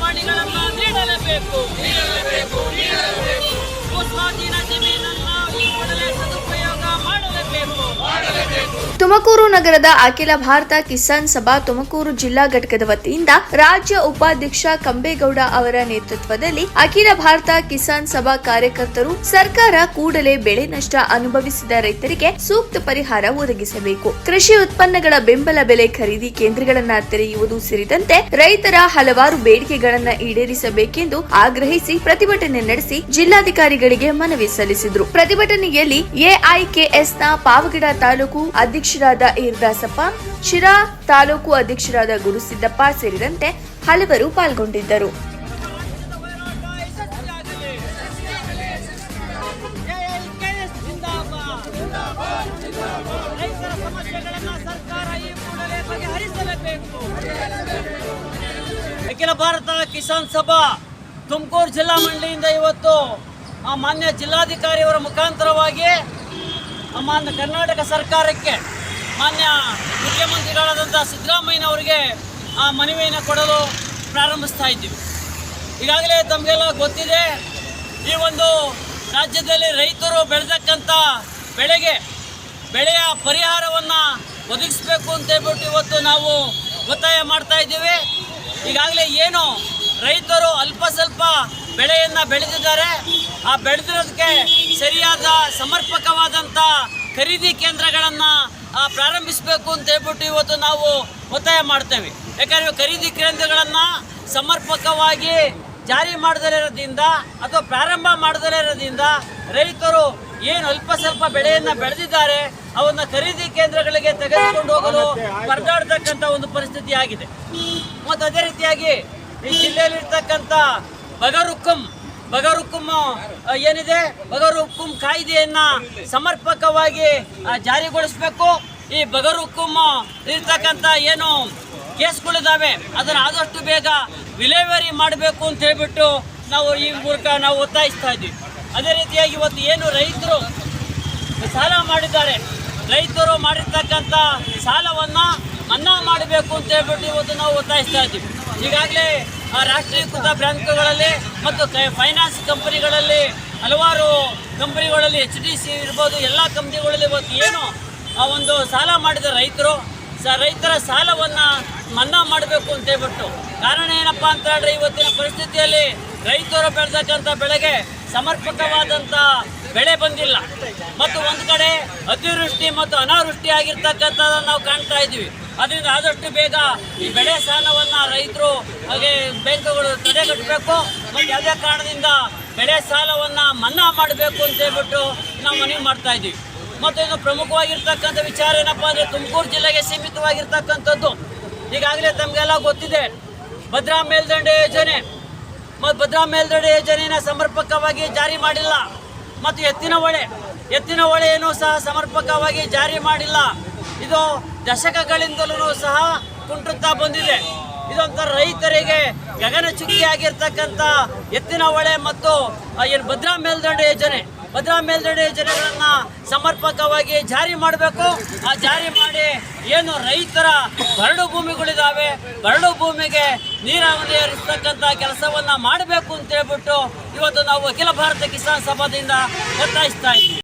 ಪಾಣಿಗಳನ್ನ ನೀಡಲೇಬೇಕು. ಭೂಸ್ವಾಧೀನ ಜಮೀನನ್ನ ಈ ಕೂಡಲೇ ತುಮಕೂರು ನಗರದ ಅಖಿಲ ಭಾರತ ಕಿಸಾನ್ ಸಭಾ ತುಮಕೂರು ಜಿಲ್ಲಾ ಘಟಕದ ವತಿಯಿಂದ ರಾಜ್ಯ ಉಪಾಧ್ಯಕ್ಷ ಕಂಬೇಗೌಡ ಅವರ ನೇತೃತ್ವದಲ್ಲಿ ಅಖಿಲ ಭಾರತ ಕಿಸಾನ್ ಸಭಾ ಕಾರ್ಯಕರ್ತರು ಸರ್ಕಾರ ಕೂಡಲೇ ಬೆಳೆ ನಷ್ಟ ಅನುಭವಿಸಿದ ರೈತರಿಗೆ ಸೂಕ್ತ ಪರಿಹಾರ ಒದಗಿಸಬೇಕು. ಕೃಷಿ ಉತ್ಪನ್ನಗಳ ಬೆಂಬಲ ಬೆಲೆ ಖರೀದಿ ಕೇಂದ್ರಗಳನ್ನ ತೆರೆಯುವುದು ಸೇರಿದಂತೆ ರೈತರ ಹಲವಾರು ಬೇಡಿಕೆಗಳನ್ನ ಈಡೇರಿಸಬೇಕೆಂದು ಆಗ್ರಹಿಸಿ ಪ್ರತಿಭಟನೆ ನಡೆಸಿ ಜಿಲ್ಲಾಧಿಕಾರಿಗಳಿಗೆ ಮನವಿ ಸಲ್ಲಿಸಿದರು. ಪ್ರತಿಭಟನೆಯಲ್ಲಿ ಎಐಕೆಎಸ್ನ ಪಾವಗಡ ತಾಲೂಕು ಅಧ್ಯಕ್ಷರಾದ ಈರ್ದಾಸಪ್ಪ ಶಿರಾ ತಾಲೂಕು ಅಧ್ಯಕ್ಷರಾದ ಗುರುಸಿದ್ದಪ್ಪ ಸೇರಿದಂತೆ ಹಲವರು ಪಾಲ್ಗೊಂಡಿದ್ದರು. ಅಖಿಲ ಭಾರತ ಕಿಸಾನ್ ಸಭಾ ತುಮಕೂರು ಜಿಲ್ಲಾ ಮಂಡಳಿಯಿಂದ ಇವತ್ತು ಮಾನ್ಯ ಜಿಲ್ಲಾಧಿಕಾರಿಯವರ ಮುಖಾಂತರವಾಗಿ ಮಾನ್ಯ ಕರ್ನಾಟಕ ಸರ್ಕಾರಕ್ಕೆ ಮಾನ್ಯ ಮುಖ್ಯಮಂತ್ರಿಗಳಾದಂಥ ಸಿದ್ದರಾಮಯ್ಯನವರಿಗೆ ಆ ಮನವಿಯನ್ನು ಕೊಡಲು ಪ್ರಾರಂಭಿಸ್ತಾ ಇದ್ದೀವಿ. ಈಗಾಗಲೇ ತಮಗೆಲ್ಲ ಗೊತ್ತಿದೆ, ಈ ಒಂದು ರಾಜ್ಯದಲ್ಲಿ ರೈತರು ಬೆಳೆದಕ್ಕಂಥ ಬೆಳೆಗೆ, ಬೆಳೆಯ ಪರಿಹಾರವನ್ನು ಒದಗಿಸಬೇಕು ಅಂತ ಹೇಳ್ಬಿಟ್ಟು ಇವತ್ತು ನಾವು ಒತ್ತಾಯ ಮಾಡ್ತಾ ಇದ್ದೀವಿ. ಈಗಾಗಲೇ ಏನು ರೈತರು ಅಲ್ಪ ಸ್ವಲ್ಪ ಬೆಳೆಯನ್ನು ಬೆಳೆದಿದ್ದಾರೆ, ಆ ಬೆಳೆದಿರೋದಕ್ಕೆ ಸರಿಯಾದ ಸಮರ್ಪಕವಾದಂಥ ಖರೀದಿ ಕೇಂದ್ರಗಳನ್ನು ಪ್ರಾರಂಭಿಸಬೇಕು ಅಂತ ಹೇಳ್ಬಿಟ್ಟು ಇವತ್ತು ನಾವು ಒತ್ತಾಯ ಮಾಡ್ತೇವೆ. ಯಾಕಂದರೆ ಖರೀದಿ ಕೇಂದ್ರಗಳನ್ನು ಸಮರ್ಪಕವಾಗಿ ಜಾರಿ ಮಾಡದಲ್ಲಿರೋದ್ರಿಂದ ಅಥವಾ ಪ್ರಾರಂಭ ಮಾಡದಲ್ಲಿರೋದ್ರಿಂದ ರೈತರು ಏನು ಅಲ್ಪ ಸ್ವಲ್ಪ ಬೆಳೆಯನ್ನು ಬೆಳೆದಿದ್ದಾರೆ ಅವನ್ನ ಖರೀದಿ ಕೇಂದ್ರಗಳಿಗೆ ತೆಗೆದುಕೊಂಡು ಹೋಗಲು ಪರದಾಡ್ತಕ್ಕಂಥ ಒಂದು ಪರಿಸ್ಥಿತಿ ಆಗಿದೆ. ಮತ್ತು ಅದೇ ರೀತಿಯಾಗಿ ಈ ಜಿಲ್ಲೆಯಲ್ಲಿರ್ತಕ್ಕಂಥ ಬಗರುಕ್ಕುಂ ಆ, ಏನಿದೆ? ಬಗರುಕ್ಕುಂ ಕಾಯ್ದೆಯನ್ನ ಸಮರ್ಪಕವಾಗಿ ಜಾರಿಗೊಳಿಸಬೇಕು. ಈ ಬಗರುಕ್ಕುಂ ಇರ್ತಕ್ಕಂಥ ಏನು ಕೇಸ್ಗಳಿದ್ದಾವೆ, ಅದನ್ನು ಆದಷ್ಟು ಬೇಗ ವಿಲೇವರಿ ಮಾಡಬೇಕು ಅಂತ ಹೇಳ್ಬಿಟ್ಟು ನಾವು ಈ ಮೂಲಕ ನಾವು ಒತ್ತಾಯಿಸ್ತಾ ಇದ್ದೀವಿ ಅದೇ ರೀತಿಯಾಗಿ ಇವತ್ತು ಏನು ರೈತರು ಸಾಲ ಮಾಡಿದ್ದಾರೆ, ರೈತರು ಮಾಡಿರ್ತಕ್ಕಂಥ ಸಾಲವನ್ನು ಮನ್ನಾ ಮಾಡಬೇಕು ಅಂತ ಹೇಳ್ಬಿಟ್ಟು ಇವತ್ತು ನಾವು ಒತ್ತಾಯಿಸ್ತಾ ಇದ್ದೀವಿ ಈಗಾಗಲೇ ರಾಷ್ಟ್ರೀಕೃತ ಬ್ಯಾಂಕ್ಗಳಲ್ಲಿ ಮತ್ತು ಫೈನಾನ್ಸ್ ಕಂಪನಿಗಳಲ್ಲಿ ಹಲವಾರು ಕಂಪನಿಗಳಲ್ಲಿ ಎಚ್ ಡಿ ಸಿ ಇರ್ಬೋದು, ಎಲ್ಲ ಕಂಪ್ನಿಗಳಲ್ಲಿ ಇವತ್ತು ಏನು ಆ ಒಂದು ಸಾಲ ಮಾಡಿದ ರೈತರು, ಸ ರೈತರ ಸಾಲವನ್ನು ಮನ್ನಾ ಮಾಡಬೇಕು ಅಂತ ಹೇಳ್ಬಿಟ್ಟು. ಕಾರಣ ಏನಪ್ಪ ಅಂತ ಹೇಳಿದ್ರೆ ಇವತ್ತಿನ ಪರಿಸ್ಥಿತಿಯಲ್ಲಿ ರೈತರು ಬೆಳೆದಕ್ಕಂಥ ಬೆಳೆಗೆ ಸಮರ್ಪಕವಾದಂಥ ಬೆಳೆ ಬಂದಿಲ್ಲ. ಮತ್ತು ಒಂದು ಕಡೆ ಅತಿವೃಷ್ಟಿ ಮತ್ತು ಅನಾವೃಷ್ಟಿ ಆಗಿರ್ತಕ್ಕಂಥದ್ದನ್ನು ನಾವು ಕಾಣ್ತಾ ಇದ್ದೀವಿ. ಅದರಿಂದ ಆದಷ್ಟು ಬೇಗ ಈ ಬೆಳೆ ಸಾಲವನ್ನು ರೈತರು ಹಾಗೆ ಬ್ಯಾಂಕುಗಳು ತಡೆಗಟ್ಟಬೇಕು. ಮತ್ತು ಯಾವುದೇ ಕಾರಣದಿಂದ ಬೆಳೆ ಸಾಲವನ್ನು ಮನ್ನಾ ಮಾಡಬೇಕು ಅಂತ ಹೇಳ್ಬಿಟ್ಟು ನಾವು ಮನವಿ ಮಾಡ್ತಾ ಇದ್ದೀವಿ. ಮತ್ತು ಇನ್ನು ಪ್ರಮುಖವಾಗಿರ್ತಕ್ಕಂಥ ವಿಚಾರ ಏನಪ್ಪ ಅಂದರೆ ತುಮಕೂರು ಜಿಲ್ಲೆಗೆ ಸೀಮಿತವಾಗಿರ್ತಕ್ಕಂಥದ್ದು. ಈಗಾಗಲೇ ತಮಗೆಲ್ಲ ಗೊತ್ತಿದೆ. ಭದ್ರಾ ಮೇಲ್ದಂಡೆ ಯೋಜನೆ. ಮತ್ತು ಭದ್ರಾ ಮೇಲ್ದಂಡೆ ಯೋಜನೆಯನ್ನು ಸಮರ್ಪಕವಾಗಿ ಜಾರಿ ಮಾಡಿಲ್ಲ. ಮತ್ತು ಎತ್ತಿನ ಹೊಳೆ. ಎತ್ತಿನ ಹೊಳೆಯನ್ನು ಸಹ ಸಮರ್ಪಕವಾಗಿ ಜಾರಿ ಮಾಡಿಲ್ಲ. ಇದು ದಶಕಗಳಿಂದಲೂ ಸಹ ಕುಂಟುತ್ತಾ ಬಂದಿದೆ. ಇದೊಂಥರ ರೈತರಿಗೆ ಗಗನಚುಕ್ಕಿಯಾಗಿರ್ತಕ್ಕಂಥ ಎತ್ತಿನ ಹೊಳೆ ಮತ್ತು ಏನು ಭದ್ರಾ ಮೇಲ್ದಂಡೆ ಯೋಜನೆ. ಭದ್ರಾ ಮೇಲ್ದಂಡೆ ಯೋಜನೆಗಳನ್ನ ಸಮರ್ಪಕವಾಗಿ ಜಾರಿ ಮಾಡಬೇಕು. ಆ ಜಾರಿ ಮಾಡಿ ಏನು ರೈತರ ಬರಡು ಭೂಮಿಗಳಿದಾವೆ, ಬರಡು ಭೂಮಿಗೆ ನೀರಾವರಿ ಹರಿಸ್ತಕ್ಕಂಥ ಕೆಲಸವನ್ನ ಮಾಡಬೇಕು ಅಂತ ಹೇಳ್ಬಿಟ್ಟು ಇವತ್ತು ನಾವು ಅಖಿಲ ಭಾರತ ಕಿಸಾನ್ ಸಭಾದಿಂದ ಒತ್ತಾಯಿಸ್ತಾ ಇದ್ದೀವಿ